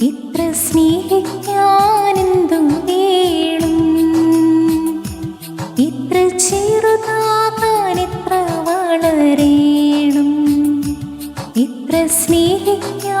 ഇത്ര സ്നേഹിക്കാനെന്തും വേണം ഇത്ര ചെറുതാകാൻ എത്ര വളരേണം ഇത്ര സ്നേഹിക്കാൻ